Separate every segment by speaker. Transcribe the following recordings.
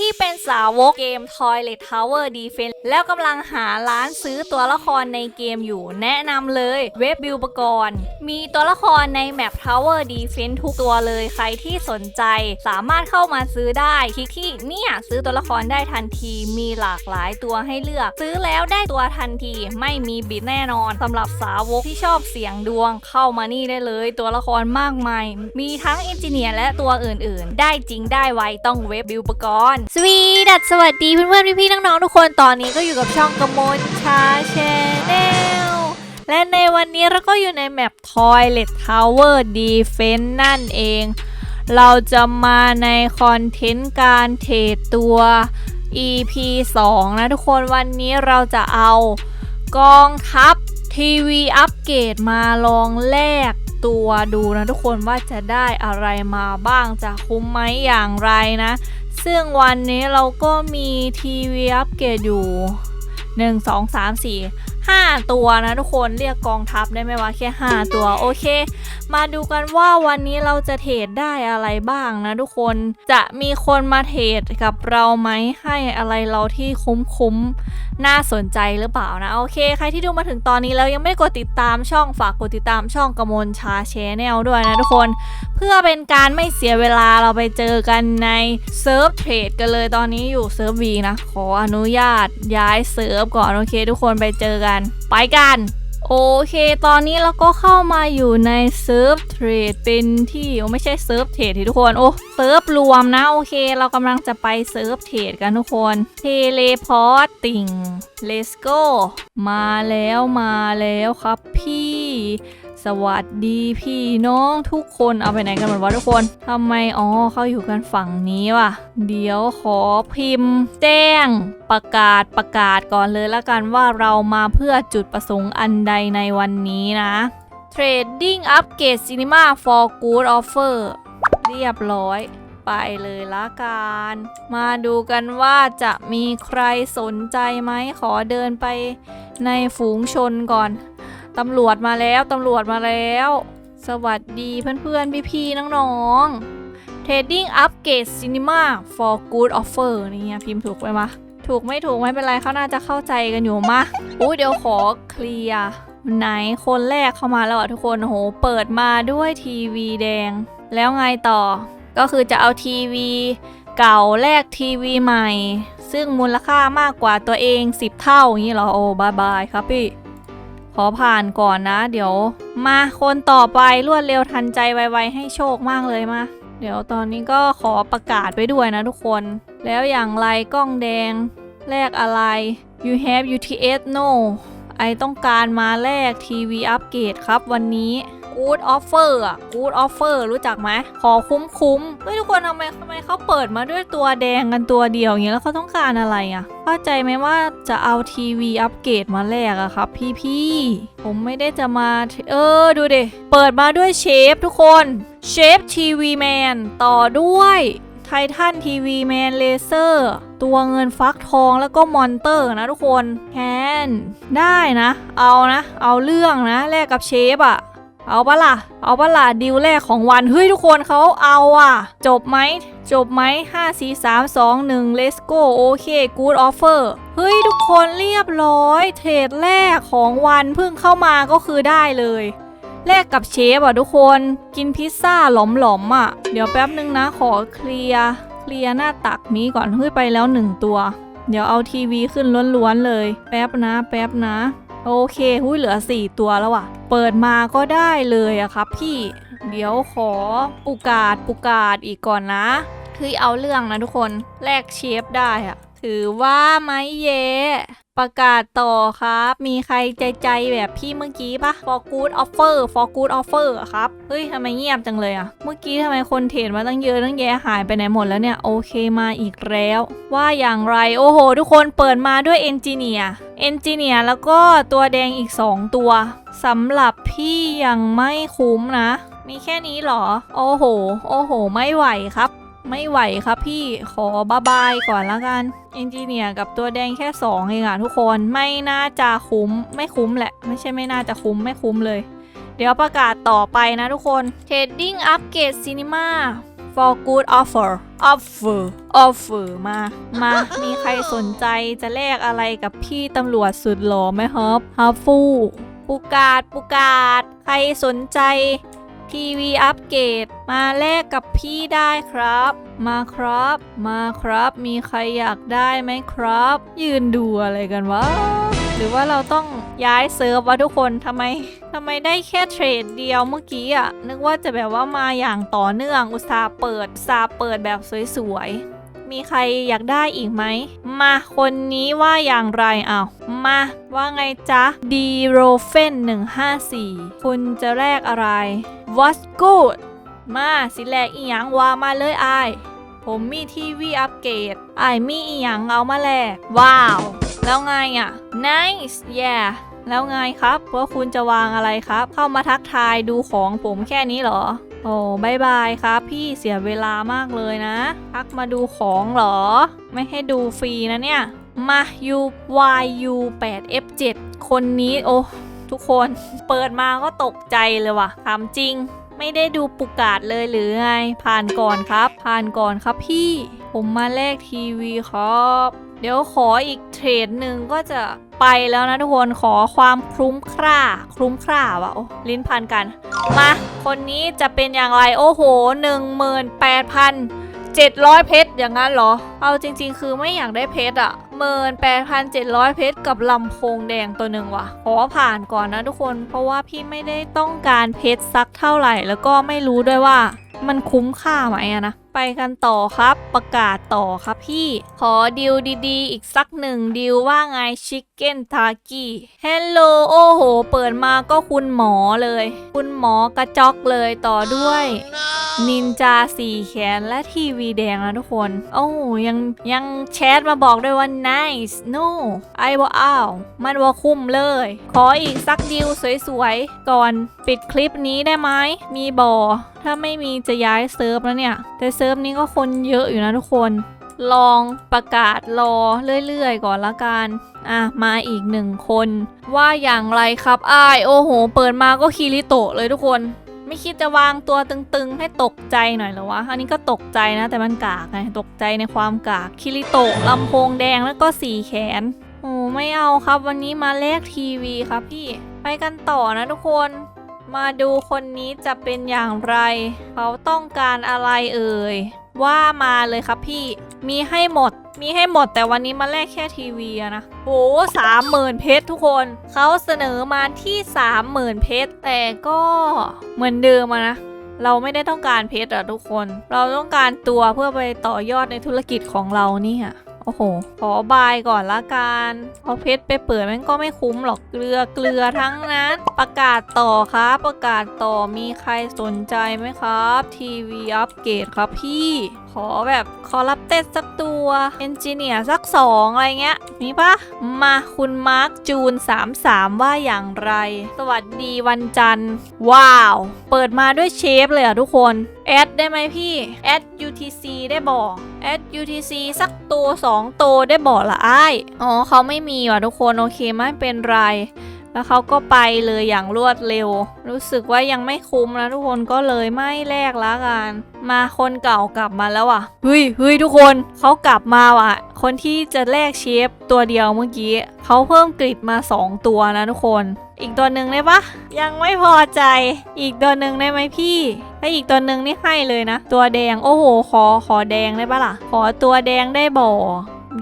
Speaker 1: ที่เป็นสาวกเกม Toilet Tower Defense แล้วกำลังหาร้านซื้อตัวละครในเกมอยู่ แนะนำเลยเว็บบิวปกรณ์มีตัวละครในแมป Tower Defense ทุกตัวเลยใครที่สนใจสามารถเข้ามาซื้อได้คลิกที่เนี่ยซื้อตัวละครได้ทันทีมีหลากหลายตัวให้เลือก ซื้อแล้วได้ตัวทันทีไม่มีบิดแน่นอนสำหรับสาวกที่ชอบเสียงดวงเข้ามานี่ได้เลย ตัวละครมากมาย มีทั้งเอนจิเนียร์และตัวอื่นๆ ได้จริงได้ไวต้องเว็บบิวปกรณ์สวีดัสสวัสดีเพื่อนๆพี่ๆน้องๆทุกคนตอนนี้ก็อยู่กับช่องกมลชาแชนแนลและในวันนี้เราก็อยู่ในแมป Toilet Tower Defense นั่นเอง เราจะมาในคอนเทนต์การเทรดตัว EP 2 นะทุกคนวันนี้เราจะเอากองทัพทีวีอัปเกรดมาลองแลก ตัวดูนะทุกคนว่าจะได้อะไรมาบ้างจะคุ้มไหมอย่างไรนะ ซึ่งวันนี้เราก็มีทีวีอัปเกรดอยู่ 1 2 3 4 5 ตัวนะทุกคนเรียกกองทัพได้ไหมวะแค่ 5 ตัวโอเค มาดูกันว่าวันนี้เราจะเทรดได้อะไรบ้างนะทุกคนจะมีคนมาเทรดกับเราไหมให้อะไรเราที่คุ้มๆน่าสนใจหรือเปล่านะโอเค ใครที่ดูมาถึงตอนนี้แล้วยังไม่กดติดตามช่องฝากกดติดตามช่องกระมลชาแชนแนลด้วยนะทุกคน เพื่อเป็นการไม่เสียเวลาเราไปเจอกันในเซิร์ฟเทรดกันเลยตอนนี้อยู่เซิร์ฟวีนะ ขออนุญาตย้ายเซิร์ฟก่อนโอเค ทุกคนไปเจอกัน ไปกันโอเค ตอนนี้เราก็เข้ามาอยู่ในเซิร์ฟเทรดเป็นที่ไม่ใช่เซิร์ฟเทรดที่ทุกคน โอ้เซิร์ฟรวมนะ โอเค เรากำลังจะไปเซิร์ฟเทรดกันทุกคนเทเลพอร์ตติ่ง let's go มาแล้วมาแล้วครับพี่ วัสดีพี่น้องทุกคนเอาไปไหนกันหมดวะทุกคนทำไมอ๋อเขาอยู่กันฝั่งนี้ว่ะ เดี๋ยวขอพิมพ์ แจ้งประกาศประกาศก่อนเลยละกันว่าเรามาเพื่อจุดประสงค์อันใดในวันนี้นะ Trading Upgrade Cinema for Good Offer เรียบร้อยไปเลยละกัน มาดูกันว่าจะมีใครสนใจไหมขอเดินไปในฝูงชนก่อน ตำรวจมาแล้ว ตำรวจมาแล้ว สวัสดีเพื่อนๆ พี่ๆ น้องๆ Trading Upgrade Cinema for Good Offer นี่พิมพ์ถูกไหมมะถูกไม่ถูกไม่เป็นไรเขาน่าจะเข้าใจกันอยู่มาอุ้ยเดี๋ยวขอเคลียร์ไหนคนแรกเข้ามาแล้วอะทุกคนโอ้โหเปิดมาด้วยทีวีแดง แล้วไงต่อ ก็คือจะเอาทีวีเก่าแลกทีวีใหม่ ซึ่งมูลค่ามากกว่าตัวเอง 10 เท่าอย่างนี้เหรอโอ้บายบายครับพี่ อผ่านก่อนนะ เดี๋ยวมาคนต่อไปรวดเร็วทันใจไวๆให้โชคมากเลยมาเดี๋ยวตอนนี้ก็ขอประกาศไปด้วยนะทุกคน แล้วอย่างไรกล้องแดงแลกอะไร you have UTS no ไอต้องการมาแลกทีวีอัปเกรดครับวันนี้ Good Offer อะ Good Offer รู้จักไหมขอคุ้มคุ้มๆเฮ้ยทุกคนทำไมทำไมเขาเปิดมาด้วยตัวแดงกันตัวเดียวอย่างเงี้ยแล้วเขาต้องการอะไรอะเข้าใจไหมว่าจะเอาทีวีอัปเกรดมาแลกอะครับพี่พี่ๆผมไม่ได้จะมาเออดูดิเปิดมาด้วยเชฟทุกคนเชฟทีวีแมนต่อด้วยไททันทีวีแมนเลเซอร์ตัวเงินฟักทองแล้วก็มอนเตอร์นะทุกคนแคนได้นะ เอานะ เอาเรื่องนะแลกกับเชฟอะ เอาปะล่ะ เอาปะล่ะดิวแรกของวัน เฮ้ยทุกคนเขาเอาอะ จบไหม จบไหม5 4 3 2 1 let's go โอเค good offer เฮ้ยทุกคนเรียบร้อย เทรดแรกของวันเพิ่งเข้ามาก็คือได้เลยแลกกับเชฟอะทุกคนกินพิซซ่าหลอมๆอะ เดี๋ยวแป๊บนึงนะขอเคลียร์เคลียร์หน้าตักนี้ก่อนเฮ้ยไปแล้วหนึ่งตัว เดี๋ยวเอาทีวีขึ้นล้วนๆเลย แป๊บนะ แป๊บนะ โอเคหุ้ยเหลือ 4 ตัวแล้วอะเปิดมาก็ได้เลยอะครับพี่ เดี๋ยวขอปุกาดปุกาดอีกก่อนนะคือเอาเรื่องนะทุกคนแลกเชฟได้อะถือว่าไม่เย ประกาศต่อครับ มีใครใจใจแบบพี่เมื่อกี้ปะ for good offer for good offer ครับ เฮ้ยทำไมเงียบจังเลยอะเมื่อกี้ทำไมคนเทรดมาตั้งเยอะตั้งแยะหายไปไหนหมดแล้วเนี่ย โอเคมาอีกแล้ว ว่าอย่างไร โอ้โห ทุกคนเปิดมาด้วยเอนจิเนียร์เอนจิเนียร์แล้วก็ตัวแดงอีก 2 ตัวสำหรับพี่ยังไม่คุ้มนะ มีแค่นี้หรอ โอ้โห โอ้โห ไม่ไหวครับ ไม่ไหวครับพี่ขอบายบายก่อนละกันเอนจิเนียร์กับตัวแดงแค่2เองอะทุกคนไม่น่าจะคุ้มไม่คุ้มแหละ ไม่ใช่ไม่น่าจะคุ้มไม่คุ้มเลย เดี๋ยวประกาศต่อไปนะทุกคน Trading Upgrade Cinema for good offer offer offer มา มา มีใครสนใจจะแลกอะไรกับพี่ตำรวจสุดหล่อไหมครับฮัฟฟู ปูกาดปูกาด ใครสนใจ ทีวีอัปเกรดมาแลกกับพี่ได้ครับ มาครับ มาครับ มีใครอยากได้ไหมครับ ยืนดูอะไรกันวะ หรือว่าเราต้องย้ายเซิร์ฟวะทุกคนทำไมทำไมได้แค่เทรดเดียวเมื่อกี้อะนึกว่าจะแบบว่ามาอย่างต่อเนื่องอุตสาห์เปิดอุตสาห์เปิดแบบสวยๆ มีใครอยากได้อีกไหม มาคนนี้ว่าอย่างไรอ้าวมาว่าไงจ๊ะดีโรเฟน154 คุณจะแลกอะไร What's good มาสิแลกอีหยังว่ามาเลยไอผมมีทีวีอัปเกรดไอมีอีหยังเอามาแลกว้าว แล้วไงอะ nice yeah แล้วไงครับว่าคุณจะวางอะไรครับ เข้ามาทักทายดูของผมแค่นี้เหรอ โอ้บายบายครับพี่เสียเวลามากเลยนะทักมาดูของเหรอ ไม่ให้ดูฟรีนะเนี่ย มา U Y U 8 F 7 คนนี้โอ้ทุกคนเปิดมาก็ตกใจเลยว่ะถามจริง ไม่ได้ดูปุกาดเลยหรือไง ผ่านก่อนครับ ผ่านก่อนครับพี่ ผมมาแลกทีวีครับ เดี๋ยวขออีกเทรดหนึ่งก็จะไปแล้วนะทุกคนขอความคลุ้มคร่า คลุ้มคร่าวะโอ้ลิ้นพันกัน มาคนนี้จะเป็นอย่างไรโอ้โห 1 8 0 0 700 เพชรอย่างนั้นเหรอ เอาจริง ๆ คือไม่อยากได้เพชรอะเมิน8,700 เพชรกับลำโพงแดงตัวหนึ่งว่ะขอผ่านก่อนนะทุกคนเพราะว่าพี่ไม่ได้ต้องการเพชรสักเท่าไหร่ แล้วก็ไม่รู้ด้วยว่ามันคุ้มค่าไหมอะนะ ไปกันต่อครับ ประกาศต่อครับพี่ ขอดิวดีๆ อีกสักหนึ่งดิวว่าไงชิคเก้นทากี้เฮลโลโอ้โห เปิดมาก็คุณหมอเลย คุณหมอกระจอกเลยต่อด้วย นินจาสี่แขนและทีวีแดงนะทุกคน โอ้ยังยังแชทมาบอกด้วยว่า nice no ไอ้ว่าอ้าว มันว่าคุ้มเลย ขออีกสักดิวสวยๆ ก่อน ปิดคลิปนี้ได้ไหม มีบอถ้าไม่มีจะย้ายเซิร์ฟแล้วเนี่ย แต่เซิร์ฟนี้ก็คนเยอะอยู่นะทุกคน ลองประกาศรอเรื่อยๆ ก่อนละกัน อะ มาอีกหนึ่งคน ว่าอย่างไรครับอ้าย โอ้โห เปิดมาก็คิริโตะเลยทุกคน ไม่คิดจะวางตัวตึงๆ ให้ตกใจหน่อยหรอวะ อันนี้ก็ตกใจนะ แต่มันกากไง ตกใจในความกาก คิริโตะลำโพงแดงแล้วก็สีแขนโอ้ไม่เอาครับวันนี้มาแลกทีวีครับพี่ ไปกันต่อนะทุกคน มาดูคนนี้จะเป็นอย่างไร เขาต้องการอะไรเอ่ย ว่ามาเลยครับพี่ มีให้หมด มีให้หมดแต่วันนี้มาแลกแค่ทีวีนะโหสามหมื่นเพชรทุกคน เขาเสนอมาที่สามหมื่นเพชรแต่ก็เหมือนเดิมนะเราไม่ได้ต้องการเพชรอะทุกคน เราต้องการตัวเพื่อไปต่อยอดในธุรกิจของเราเนี่ยโอ้โห ขอบายก่อนละกัน เอาเพชรไปเปิดมันก็ไม่คุ้มหรอกเกลือเกลือทั้งนั้น ประกาศต่อครับ ประกาศต่อมีใครสนใจไหมครับ ทีวีอัปเกรดครับพี่ขอแบบคอรับเต็ดสักตัวเอนจิเนียร์สักสองอะไรเงี้ย มีปะมาคุณมาร์คจูน 33 ว่าอย่างไร สวัสดีวันจันทร์ ว้าว เปิดมาด้วยเชฟเลยอะทุกคน แอดได้ไหมพี่ แอด UTC ได้บอกแอด UTC สักตัว 2 ตัวได้บอกละอ้ายอ๋อเขาไม่มีว่ะทุกคน โอเคไม่เป็นไร แล้วเขาก็ไปเลยอย่างรวดเร็ว รู้สึกว่ายังไม่คุ้มนะทุกคนก็เลยไม่แลกละกัน มาคนเก่ากลับมาแล้วอะเฮ้ยเฮ้ยทุกคนเขากลับมาว่ะ คนที่จะแลกเชฟตัวเดียวเมื่อกี้เขาเพิ่มกริดมา 2 ตัวนะทุกคน อีกตัวหนึ่งได้ปะยังไม่พอใจ อีกตัวหนึ่งได้ไหมพี่ถ้าอีกตัวหนึ่งนี่ให้เลยนะ ตัวแดงโอ้โหขอขอแดงได้ปะล่ะ ขอตัวแดงได้บ่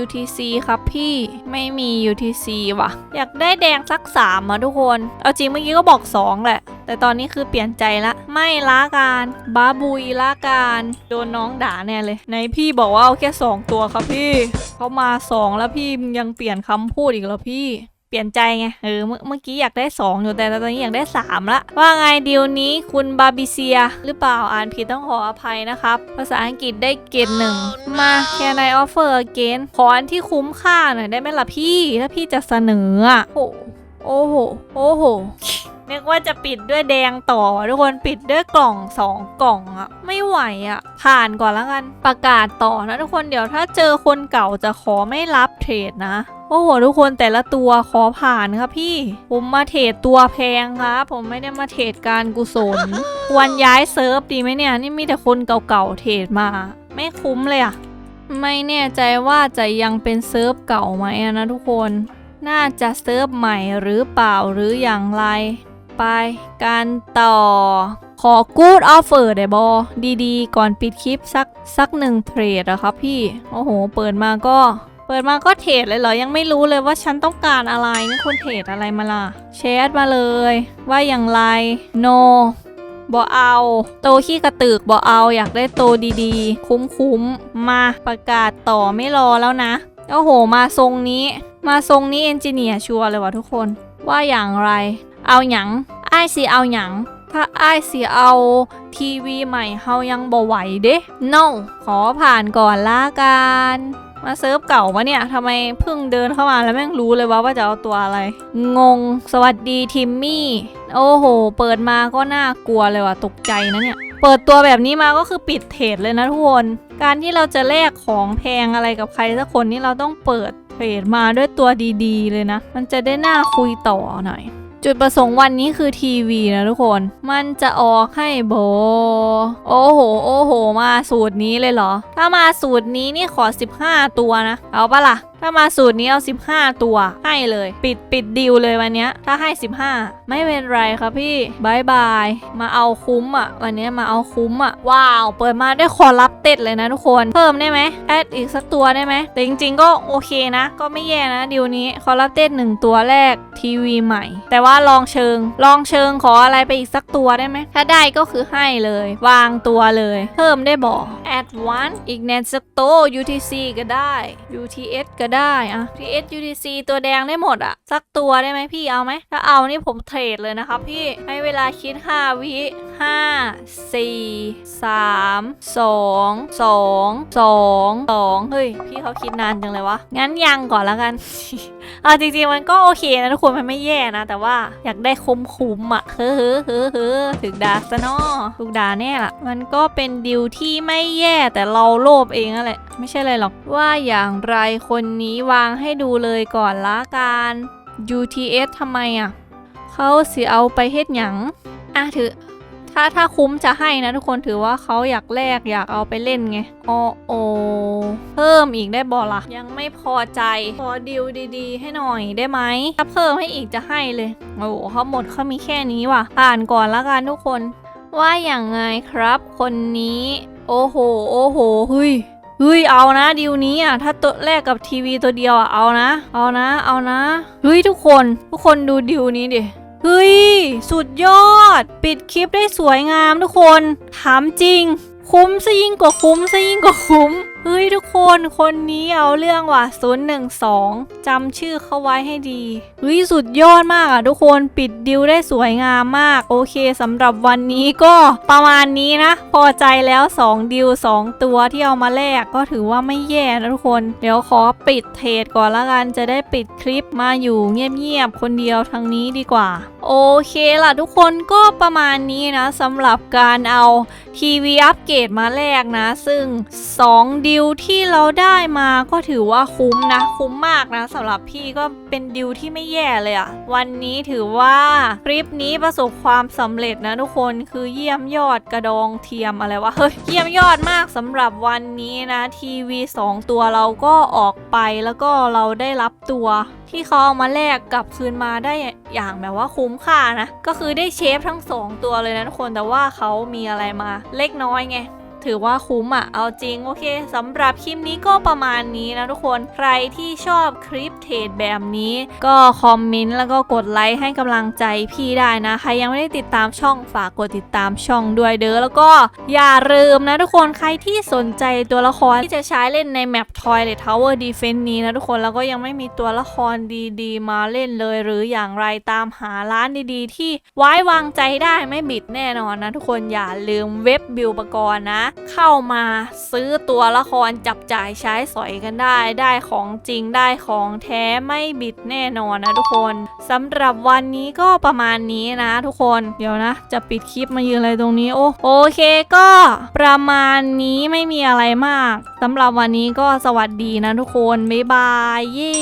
Speaker 1: UTC ครับพี่ไม่มี UTC ว่ะ อยากได้แดงสักสามอะทุกคน เอาจริงเมื่อกี้ก็บอก 2 แหละ แต่ตอนนี้คือเปลี่ยนใจละ ไม่ละการบาบุยละการโดนน้องด่าแน่เลยไหนพี่บอกว่าเอาแค่ 2 ตัวครับพี่เขามา 2 แล้วพี่ยังเปลี่ยนคำพูดอีกแล้วพี่ เปลี่ยนใจไง เออเมื่อเมื่อกี้อยากได้ 2 อยู่แต่ตอนนี้อยากได้ 3 ละ ว่าไงดีลนี้คุณบาบิเซีย หรือเปล่าอ่านผิดต้องขออภัยนะครับ ภาษาอังกฤษได้เกรดหนึ่งมา Can I offer again ขออันที่คุ้มค่าหน่อยได้ไหมล่ะพี่ ถ้าพี่จะเสนออะโอ้โหโอ้โห โอ้โหนึกว่าจะปิดด้วยแดงต่อทุกคนปิดด้วยกล่องสองกล่องอะไม่ไหวอะผ่านก่อนแล้วกันประกาศต่อนะทุกคนเดี๋ยวถ้าเจอคนเก่าจะขอไม่รับเทรดนะ โอ้โหทุกคนแต่ละตัวขอผ่านครับพี่ ผมมาเทรดตัวแพงครับผมไม่ได้มาเทรดการกุศลควรย้ายเซิร์ฟดีไหมเนี่ย นี่มีแต่คนเก่าๆเทรดมา ไม่คุ้มเลยอะไม่แน่ใจว่าจะยังเป็นเซิร์ฟเก่าไหมนะทุกคน น่าจะเซิร์ฟใหม่หรือเปล่าหรืออย่างไร ไปกันต่อ ขอกูดออฟเฟอร์ได้บอดีๆ ก่อนปิดคลิปสักสักหนึ่งเทรดอะครับพี่ โอ้โห เปิดมาก็ เปิดมาก็เทรดเลยเหรอ ยังไม่รู้เลยว่าฉันต้องการอะไรนี่คุณเทรดอะไรมาล่ะแชทมาเลย ว่าอย่างไร no บอเอา โตขี้กระตึกบอเอา อยากได้โตดีๆ คุ้มๆ มาประกาศต่อไม่รอแล้วนะโอ้โห มาทรงนี้ มาทรงนี้เอนจิเนียร์ชัวร์เลยวะทุกคน ว่าอย่างไร เอาหยังไอ้สิเอาหยังถ้าไอ้สิเอาทีวีใหม่เฮายังบ่ไหวเด้ no ขอผ่านก่อนละกัน มาเซิร์ฟเก่าปะเนี่ยทำไมเพิ่งเดินเข้ามาแล้วแม่งรู้เลยว่าว่าจะเอาตัวอะไร งง สวัสดีทิมมี่ โอ้โห เปิดมาก็น่ากลัวเลยว่ะ ตกใจนะเนี่ย เปิดตัวแบบนี้มาก็คือปิดเทรดเลยนะทุกคน การที่เราจะแลกของแพงอะไรกับใครสักคนนี่เราต้องเปิดเทรดมาด้วยตัวดีๆ เลยนะ มันจะได้น่าคุยต่อหน่อย จุดประสงค์วันนี้คือทีวีนะทุกคน มันจะออกให้โบ โอ้โห โอ้โห มาสูตรนี้เลยเหรอ ถ้ามาสูตรนี้นี่ขอ 15 ตัวนะ เอาปะล่ะถ้ามาสูตรนี้เอา 15 ตัว ให้เลย ปิดปิดดิวเลยวันนี้ถ้าให้ 15 ไม่เป็นไรครับพี่บายบาย มาเอาคุ้มอะ วันนี้มาเอาคุ้มอะ ว้าว เปิดมาได้คอรับเต็ดเลยนะทุกคน เพิ่มได้ไหมแอดอีกสักตัวได้ไหมแต่จริงๆ ก็โอเคนะ ก็ไม่แย่นะดิวนี้คอรับเต็ดหนึ่งตัวแรกทีวีใหม่ แต่ว่าลองเชิง ลองเชิงขออะไรไปอีกสักตัวได้ไหมถ้าได้ก็คือให้เลย วางตัวเลย เพิ่มได้บอก add one อีกแนนสักโต UTC ก็ได้ UTS ก็ได้อะ PS UDC ตัวแดงได้หมดอะสักตัวได้ไหมพี่เอาไหมถ้าเอานี่ผมเทรดเลยนะครับพี่ให้เวลาคิด5วิ 5 4 3 2 2 2 2เฮ้ย พี่เขาคิดนานจังเลยวะ งั้นยังก่อนแล้วกันเอาจริงๆมันก็โอเคนะทุกคนมันไม่แย่นะ แต่ว่าอยากได้คุ้มคุ้มอะเฮ้อเฮ้อเฮ้อเฮ้อถึกดาซะนาะถูกด่าแน่ละมันก็เป็นดิวที่ไม่แย่แต่เราโลภเองนั่นแหละ ไม่ใช่อะไรหรอกว่าอย่างไรคนนี้วางให้ดูเลยก่อนละกัน UTS ทำไมอะ เขาสิเอาไปเฮ็ดหยังอะถือ ถ้าถ้าคุ้มจะให้นะทุกคนถือว่าเขาอยากแลกอยากเอาไปเล่นไงโอโอเพิ่มอีกได้บอละยังไม่พอใจขอดิวดี ๆ ให้หน่อยได้ไหมถ้าเพิ่มให้อีกจะให้เลยโอ้เขาหมดเขามีแค่นี้ว่ะผ่านก่อนละกันทุกคน ว่าอย่างไงครับคนนี้ โอ้โห โอ้โหเฮ้ยเฮ้ยเอานะดิวนี้อะถ้าตัวแรกกับทีวีตัวเดียวอะเอานะ เอานะ เอานะเฮ้ยทุกคน ทุกคนดูดิวนี้ดิ เฮ้ย สุดยอด ปิดคลิปได้สวยงามทุกคน ถามจริง คุ้มซะยิ่งกว่าคุ้มซะยิ่งกว่าคุ้มเฮ้ยทุกคนคนนี้เอาเรื่องว่ะ012จำชื่อเขาไว้ให้ดีเฮ้ยสุดยอดมากอะทุกคนปิดดิวได้สวยงามมาก โอเคสำหรับวันนี้ก็ประมาณนี้นะ พอใจแล้ว 2 ดิว 2 ตัวที่เอามาแลกก็ถือว่าไม่แย่นะทุกคน เดี๋ยวขอปิดเทรดก่อนละกันจะได้ปิดคลิปมาอยู่เงียบๆคนเดียวทางนี้ดีกว่า โอเคล่ะทุกคนก็ประมาณนี้นะสำหรับการเอาทีวีอัปเกรดมาแลกนะ ซึ่ง 2ดิวที่เราได้มาก็ถือว่าคุ้มนะ คุ้มมากนะสำหรับพี่ก็เป็นดิวที่ไม่แย่เลยอะวันนี้ถือว่าคลิปนี้ประสบความสำเร็จนะทุกคนคือเยี่ยมยอดกระดองเทียมอะไรวะเฮ้ยเยี่ยมยอดมากสำหรับวันนี้นะทีวี2ตัวเราก็ออกไปแล้วก็เราได้รับตัวที่เขาเอามาแลกกลับคืนมาได้อย่างแบบว่าคุ้มค่านะ ก็คือได้เชฟทั้งสองตัวเลยนะทุกคนแต่ว่าเขามีอะไรมาเล็กน้อยไง ถือว่าคุ้มอะเอาจริงโอเคสำหรับคลิปนี้ก็ประมาณนี้นะทุกคนใครที่ชอบคลิปเทรดแบบนี้ ก็คอมเมนต์แล้วก็กดไลค์ให้กำลังใจพี่ได้นะใครยังไม่ได้ติดตามช่องฝากกดติดตามช่องด้วยเด้อแล้วก็อย่าลืมนะทุกคนใครที่สนใจตัวละครที่จะใช้เล่นในแมป Toilet Tower Defense นี้นะทุกคนแล้วก็ยังไม่มีตัวละครดีๆ มาเล่นเลย หรืออย่างไรตามหาร้านดีๆ ที่ไว้วางใจได้ไม่บิดแน่นอนนะทุกคนอย่าลืมเว็บบิวปกรณ์นะเข้ามาซื้อตัวละครจับจ่ายใช้สอยกันได้ ได้ของจริงได้ของแท้ไม่บิดแน่นอนนะทุกคนสำหรับวันนี้ก็ประมาณนี้นะทุกคนเดี๋ยวนะ จะปิดคลิปมายืนอะไรตรงนี้โอ้โอเคก็ประมาณนี้ไม่มีอะไรมากสำหรับวันนี้ก็สวัสดีนะทุกคนบ๊ายบาย เย่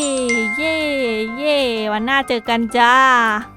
Speaker 1: เย่เย่วันหน้าเจอกันจ้า